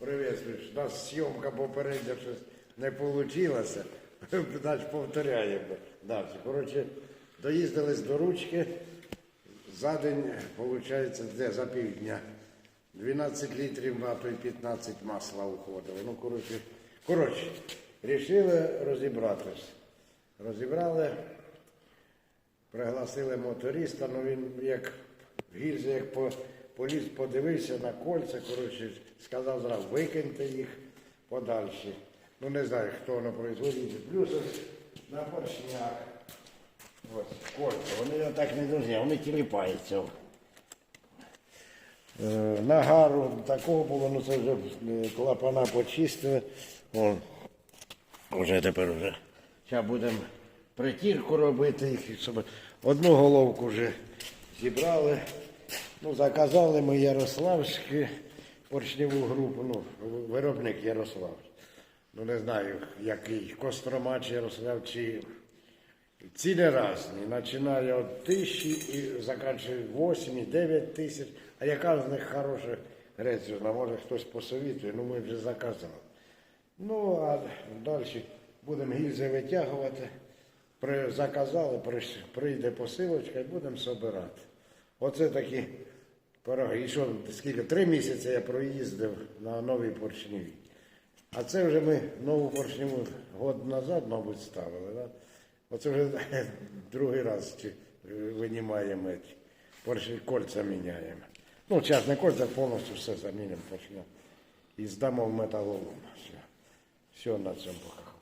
приветствуєш. У нас зйомка попередня щось не вийшло. Значить, повторяємо далі. Коротше, доїздились до ручки. За день, виходить, де за півдня. 12 літрів, а то й 15 масла уходило. Ну, коротше, коротше, рішили розібратись. Розібрали, пригласили моториста, ну він як в гільзі, як по, поліз, подивився на кольця, коротше, сказав зразу, викиньте їх подальше. Ну не знаю, хто воно производить. Плюс на поршнях. Ось кольця. Вони так не друзі, вони тіліпаються. Е, Нагару такого було, ну це вже е, клапана почистили. Вон, вже тепер вже. Зараз будемо притірку робити, одну головку вже зібрали. Ну, заказали ми Ярославську поршневу групу, ну, виробник Ярослав. Ну не знаю, який Кострома чи Ярослав, чи Ціни різні. Починає від тисячі і закінчує 8, 9 тисяч. А яка з них хороша грецька? Може хтось посовітує, ну ми вже заказали. Ну, а далі будемо гільзи витягувати. Заказали, прийде посилочка і будемо збирати. Оце такі пироги. І що, скільки? Три місяці я проїздив на новій поршневій. А це вже ми нову поршневу год назад, мабуть, ставили. Да? Оце вже другий раз винімаємо ці поршні, кольця міняємо. Ну, зараз не кольця, повністю все замінимо поршня. І здамо в металолом. Все, все на цьому пока.